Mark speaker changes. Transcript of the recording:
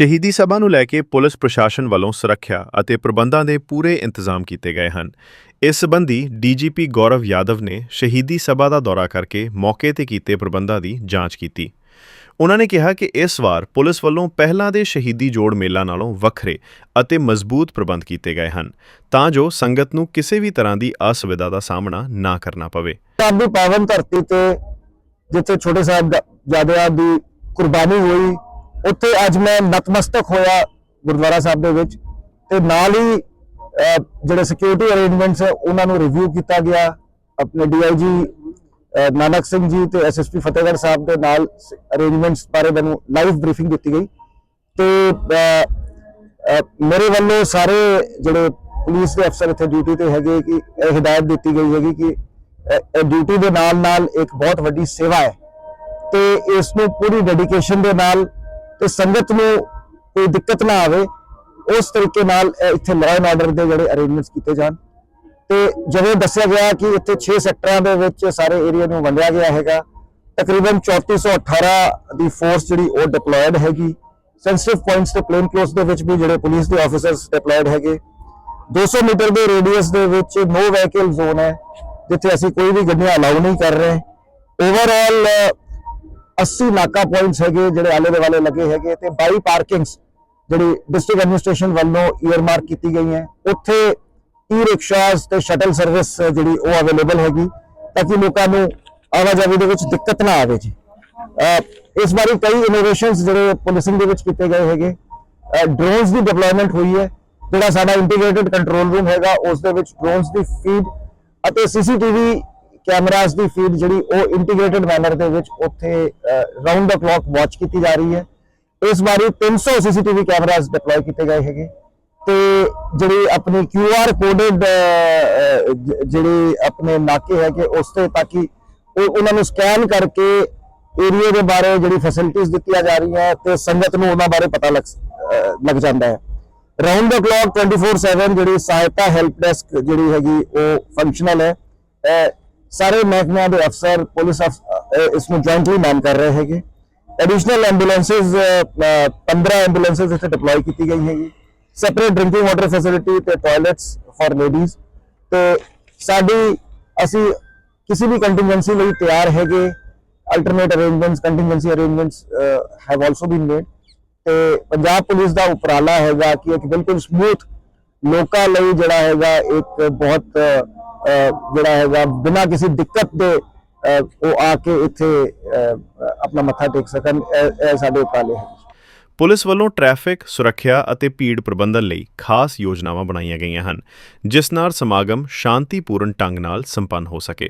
Speaker 1: ਸ਼ਹੀਦੀ ਸਭਾ ਨੂੰ ਲੈ ਕੇ ਪੁਲਿਸ ਪ੍ਰਸ਼ਾਸਨ ਵੱਲੋਂ ਸੁਰੱਖਿਆ ਅਤੇ ਪ੍ਰਬੰਧਾਂ ਦੇ ਪੂਰੇ ਇੰਤਜ਼ਾਮ ਕੀਤੇ ਗਏ ਹਨ। ਇਸ ਸੰਬੰਧੀ ਡੀਜੀਪੀ ਗੌਰਵ ਯਾਦਵ ਨੇ ਸ਼ਹੀਦੀ ਸਭਾ ਦਾ ਦੌਰਾ ਕਰਕੇ ਮੌਕੇ ਤੇ ਕੀਤੇ ਪ੍ਰਬੰਧਾਂ ਦੀ ਜਾਂਚ ਕੀਤੀ। ਉਹਨਾਂ ਨੇ ਕਿਹਾ ਕਿ ਇਸ ਵਾਰ ਪੁਲਿਸ ਵੱਲੋਂ ਪਹਿਲਾਂ ਦੇ ਸ਼ਹੀਦੀ ਜੋੜ ਮੇਲਾ ਨਾਲੋਂ ਵੱਖਰੇ ਅਤੇ ਮਜ਼ਬੂਤ ਪ੍ਰਬੰਧ ਕੀਤੇ ਗਏ ਹਨ, ਤਾਂ ਜੋ ਸੰਗਤ ਨੂੰ ਕਿਸੇ ਵੀ ਤਰ੍ਹਾਂ ਦੀ ਅਸੁਵਿਧਾ ਦਾ ਸਾਹਮਣਾ ਨਾ ਕਰਨਾ ਪਵੇ।
Speaker 2: ਪੰਜਾਬ ਪਾਵਨ ਧਰਤੀ ਤੇ ਜਿੱਥੇ ਛੋਟੇ ਸਾਹਿਬ ਜਾਦਿਆਂ ਦੀ ਕੁਰਬਾਨੀ ਹੋਈ ਉੱਥੇ ਅੱਜ ਮੈਂ ਨਤਮਸਤਕ ਹੋਇਆ ਗੁਰਦੁਆਰਾ ਸਾਹਿਬ ਦੇ ਵਿੱਚ ਤੇ ਨਾਲ ਹੀ ਜਿਹੜੇ ਸਿਕਿਉਰਿਟੀ ਅਰੇਂਜਮੈਂਟਸ ਹੈ, ਉਹਨਾਂ ਨੂੰ ਰਿਵਿਊ ਕੀਤਾ ਗਿਆ। ਆਪਣੇ ਡੀਆਈਜੀ ਨਾਨਕ ਸਿੰਘ ਜੀ ਤੇ ਐਸਐਸਪੀ ਫਤਿਹਗੜ੍ਹ ਸਾਹਿਬ ਦੇ ਨਾਲ ਅਰੇਂਜਮੈਂਟਸ ਬਾਰੇ ਮੈਨੂੰ ਲਾਈਵ ਬਰੀਫਿੰਗ ਦਿੱਤੀ ਗਈ। ਤੇ ਮੇਰੇ ਵੱਲੋਂ ਸਾਰੇ ਜਿਹੜੇ ਪੁਲਿਸ ਦੇ ਅਫਸਰ ਇੱਥੇ ਡਿਊਟੀ ਤੇ ਹੈਗੇ ਕਿ ਇਹ ਹਦਾਇਤ ਦਿੱਤੀ ਗਈ ਹੈਗੀ ਕਿ ਡਿਊਟੀ ਦੇ ਨਾਲ ਨਾਲ ਇੱਕ ਬਹੁਤ ਵੱਡੀ ਸੇਵਾ ਹੈ। ਤੇ ਇਸ ਨੂੰ ਪੂਰੀ ਡੈਡੀਕੇਸ਼ਨ ਦੇ ਨਾਲ ਤੇ ਸੰਗਤ ਨੂੰ ਕੋਈ ਦਿੱਕਤ ਨਾ ਆਵੇ, ਉਸ ਤਰੀਕੇ ਨਾਲ ਇੱਥੇ ਲਾਅ ਐਂਡ ਆਰਡਰ ਦੇ ਜਿਹੜੇ ਅਰੇਂਜਮੈਂਟਸ ਕੀਤੇ ਜਾਣ। ਤੇ ਜਦੋਂ ਦੱਸਿਆ ਗਿਆ ਕਿ ਇੱਥੇ 6 ਸੈਕਟਰਾਂ ਦੇ ਵਿੱਚ ਸਾਰੇ ਏਰੀਆ ਨੂੰ ਵੰਡਿਆ ਗਿਆ ਹੈਗਾ। ਤਕਰੀਬਨ 3418 ਦੀ ਫੋਰਸ ਜਿਹੜੀ ਉਹ ਡਿਪਲੋਇਡ ਹੈਗੀ। ਸੈਂਸਿਟਿਵ ਪੁਆਇੰਟਸ ਤੇ ਪਲੇਨ ਕਲੋਸ ਦੇ ਵਿੱਚ ਵੀ ਜਿਹੜੇ ਪੁਲਿਸ ਦੇ ਆਫੀਸਰਸ ਡਿਪਲੋਇਡ ਹੈਗੇ। 200 ਮੀਟਰ ਦੇ ਰੇਡੀਅਸ ਦੇ ਵਿੱਚ ਨੋ ਵਹੀਕਲ ਜ਼ੋਨ ਹੈ, ਜਿੱਥੇ ਅਸੀਂ ਕੋਈ ਵੀ ਗੱਡੀਆਂ ਅਲਾਉ ਨਹੀਂ ਕਰ ਰਹੇ। ਓਵਰਆਲ 80 ਨਾਕਾ ਪੁਆਇੰਟਸ ਹੈਗੇ ਜਿਹੜੇ ਆਲੇ ਦੁਆਲੇ ਲੱਗੇ ਹੈਗੇ ਤੇ 22 ਪਾਰਕਿੰਗਸ ਜਿਹੜੀ ਡਿਸਟ੍ਰਿਕਟ ਐਡਮਿਨਿਸਟ੍ਰੇਸ਼ਨ ਵੱਲੋਂ ਈਅਰਮਾਰਕ ਕੀਤੀ ਗਈ ਹੈ। ਉੱਥੇ ਈ ਰਿਕਸ਼ਾਸ ਤੇ ਸ਼ਟਲ ਸਰਵਿਸ ਜਿਹੜੀ ਉਹ ਅਵੇਲੇਬਲ ਹੈਗੀ ਤਾਂ ਕਿ ਲੋਕਾਂ ਨੂੰ ਆਵਾਜਾਈ ਦੇ ਵਿੱਚ ਦਿੱਕਤ ਨਾ ਆਵੇ ਜੀ। ਇਸ ਵਾਰੀ ਕਈ ਇਨੋਵੇਸ਼ਨਸ ਜਿਹੜੇ ਪੁਲਿਸਿੰਗ ਦੇ ਵਿੱਚ ਕੀਤੇ ਗਏ ਹੈਗੇ। ਡਰੋਨਸ ਦੀ ਡਿਪਲੋਇਮੈਂਟ ਹੋਈ ਹੈ। ਜਿਹੜਾ ਸਾਡਾ ਇੰਟੀਗ੍ਰੇਟਿਡ ਕੰਟਰੋਲ ਰੂਮ ਹੈਗਾ, ਉਸ ਦੇ ਵਿੱਚ ਡਰੋਨਸ ਦੀ ਫੀਡ ਅਤੇ ਸੀਸੀਟੀਵੀ ਕੈਮਰਾਸ ਦੀ ਫੀਡ ਜਿਹੜੀ ਉਹ ਇੰਟੀਗ੍ਰੇਟਿਡ ਮੈਨਰ ਦੇ ਵਿੱਚ ਉੱਥੇ ਰਾਉਂਡ ਦਾ ਕਲੌਕ ਵਾਚ ਕੀਤੀ ਜਾ ਰਹੀ ਹੈ। ਇਸ ਵਾਰੀ 300 ਸੀਸੀਟੀਵੀ ਕੈਮਰਾਸ ਡਿਪਲੋਏ ਕੀਤੇ ਗਏ ਹੈਗੇ। ਤੇ ਜਿਹੜੀ ਆਪਣੀ QR ਕੋਡਡ ਜਿਹੜੇ ਆਪਣੇ ਨਾਕੇ ਹੈਗੇ, ਉਸ ਤੇ ਤਾਂ ਕਿ ਉਹਨਾਂ ਨੂੰ ਸਕੈਨ ਕਰਕੇ ਏਰੀਆ ਦੇ ਬਾਰੇ ਜਿਹੜੀ ਫੈਸਿਲਿਟੀਆਂ ਦਿੱਤੀਆਂ ਜਾ ਰਹੀਆਂ ਤੇ ਸੰਗਤ ਨੂੰ ਉਹਨਾਂ ਬਾਰੇ ਪਤਾ ਲੱਗ ਲੱਗ ਜਾਂਦਾ ਹੈ। ਰਾਉਂਡ ਦਾ ਕਲੌਕ 24/7 ਜਿਹੜੀ ਸਹਾਇਤਾ ਹੈਲਪ ਡੈਸਕ ਜਿਹੜੀ ਹੈਗੀ, ਉਹ ਫੰਕਸ਼ਨਲ ਹੈ। ਅਹ, ਸਾਰੇ ਮਹਿਕਮਿਆਂ ਦੇ ਅਫਸਰ ਪੁਲਿਸ ਅਫ- ਅਹ, ਇਸ ਨੂੰ ਜੁਆਇੰਟਲੀ ਮੈਨ ਕਰ ਰਹੇ ਹੈਗੇ ਐਡੀਸ਼ਨਲ ਐਂਬੂਲੈਂਸਸ 15 ਐਂਬੂਲੈਂਸਸ ਇੱਥੇ ਡਿਪਲੋਏ ਕੀਤੀ ਗਈ ਹੈਗੀ ਸੈਪਰੇਟ ਡਰਿੰਕਿੰਗ ਵਾਟਰ ਫੈਸਿਲਿਟੀ ਤੇ ਟਾਇਲਟਸ ਫॉर ਲੇਡੀਜ਼ ਤੇ ਸਾਡੀ ਅਸੀਂ ਕਿਸੇ ਵੀ ਕੰਟੀਨਜੈਂਸੀ ਲਈ ਤਿਆਰ ਹੈਗੇ alternate arrangements contingency arrangements have also been made ਤੇ ਪੰਜਾਬ ਪੁਲਿਸ ਦਾ ਉਪਰਾਲਾ ਹੈਗਾ ਕਿ ਇੱਕ ਬਿਲਕੁਲ ਸਮੂਥ ਲੋਕਾਂ ਲਈ ਜਿਹੜਾ ਹੈਗਾ ਇੱਕ ਬਹੁਤ ਅਹ, ਜਿਹੜਾ ਹੈਗਾ, ਬਿਨਾਂ ਕਿਸੇ ਦਿੱਕਤ ਦੇ ਉਹ ਆ ਕੇ ਇੱਥੇ ਆਪਣਾ ਮੱਥਾ ਟੇਕ ਸਕਣ, ਇਹ ਸਾਡੇ ਉਪਰਾਲੇ ਹੈ
Speaker 1: ਪੁਲਿਸ ਵੱਲੋਂ ਟ੍ਰੈਫਿਕ, ਸੁਰੱਖਿਆ ਅਤੇ ਭੀੜ ਪ੍ਰਬੰਧਨ ਲਈ ਖਾਸ ਯੋਜਨਾਵਾਂ ਬਣਾਈਆਂ ਗਈਆਂ ਹਨ, ਜਿਸ ਨਾਲ ਸਮਾਗਮ ਸ਼ਾਂਤੀਪੂਰਨ ਢੰਗ ਨਾਲ ਸੰਪੰਨ ਹੋ ਸਕੇ।